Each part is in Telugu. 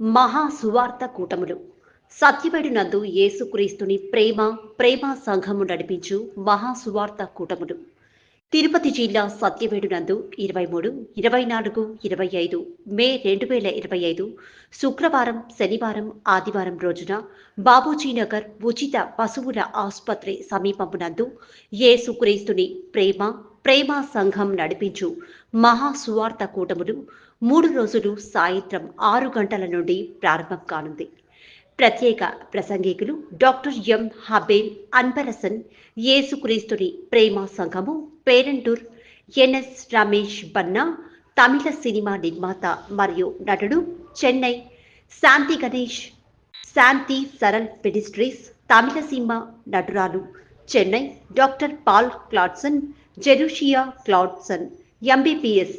మహా సువార్త కూటములు. సత్యవేడు నందు యేసుక్రీస్తుని ప్రేమ ప్రేమ సంఘము నడిపించు మహా సువార్త కూటములు. తిరుపతి జిల్లా సత్యవేడు నందు ఇరవై మూడు ఇరవై నాలుగు ఇరవై ఐదు మే రెండు వేల ఇరవై ఐదు శుక్రవారం శనివారం ఆదివారం రోజున బాబూజీనగర్ ఉచిత పశువుల ఆసుపత్రి సమీపమునందు ఏసుక్రీస్తుని ప్రేమ ప్రేమ సంఘం నడిపించు మహా సువార్త కూటములు మూడు రోజులు సాయంత్రం ఆరు గంటల నుండి ప్రారంభం కానుంది. ప్రత్యేక ప్రసంగికులు డాక్టర్ ఎం హబేల్ అన్బరసన్ యేసుక్రీస్తుని ప్రేమ సంఘము పేరంటూర్ ఎన్ఎస్ రమేష్ బన్నా తమిళ సినిమా నిర్మాత మరియు నటుడు చెన్నై శాంతి గణేష్ శాంతి సరల్ పెడిస్ట్రీస్ తమిళ cinema నటురాలు Chennai doctor Paul Claudson Jerusha Claudson MBBS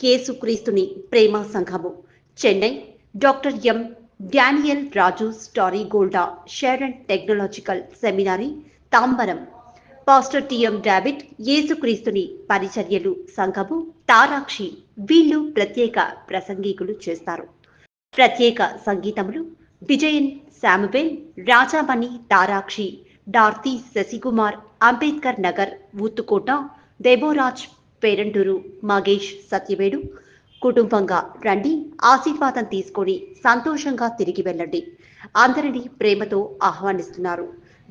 కేసుక్రీస్తుని ప్రేమ సంఘము Chennai doctor M Daniel Raju starry గోల్డా and technological seminary Tambaram. Pastor T M David యేసుక్రీస్తుని పరిచర్యలు సంఘము తారాక్షి వీళ్ళు ప్రత్యేక ప్రసంగికులు చేస్తారు. ప్రత్యేక సంగీతములు విజయన్ శాముబెల్ రాజామణి తారాక్షి డార్తి శశికుమార్ అంబేద్కర్ నగర్ ఊత్తుకోట దేబోరాజ్ పేరంటూరు మగేష్ సత్యవేడు కుటుంబంగా రండి ఆశీర్వాదం తీసుకొని సంతోషంగా తిరిగి వెళ్ళండి. అందరినీ ప్రేమతో ఆహ్వానిస్తున్నారు.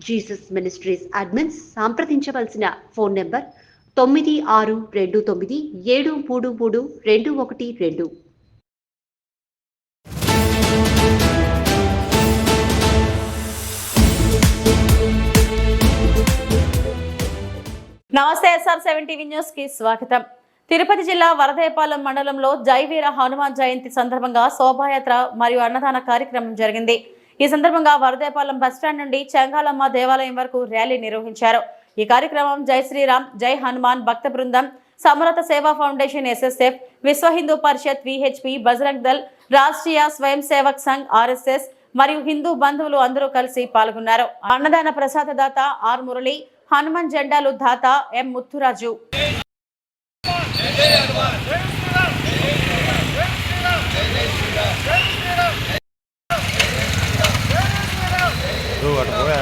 జీసస్ మినిస్ట్రీస్ అడ్మిన్స్ సంప్రదించవలసిన ఫోన్ నెంబర్ తొమ్మిది ఆరు రెండు తొమ్మిది ఏడు మూడు మూడు రెండు ఒకటి రెండు. నమస్తే ఎస్ఆర్ సెవెన్ టీవీ న్యూస్కి స్వాగతం. తిరుపతి జిల్లా వరదయపాలెం మండలంలో జైవీర హనుమాన్ జయంతి సందర్భంగా శోభాయాత్ర మరియు అన్నదాన కార్యక్రమం జరిగింది. ఈ సందర్భంగా వరదయపాలెం బస్టాండ్ నుండి చెంగాలమ్మ దేవాలయం వరకు ర్యాలీ నిర్వహించారు. ఈ కార్యక్రమం జై శ్రీరామ్ జై హనుమాన్ భక్త బృందం సమరత Seva foundation SSF Vishwa Hindu Parishad VHP Bajrang Dal Rashtriya Swayam Sevak Sangh RSS మరియు హిందూ బంధువులు అందరూ కలిసి పాల్గొన్నారు. అన్నదాన ప్రసాద దాత ఆర్ మురళి హనుమాన్ జెండాలు దాత ఎం ముత్తురాజు. నువ్వు అటు పోయా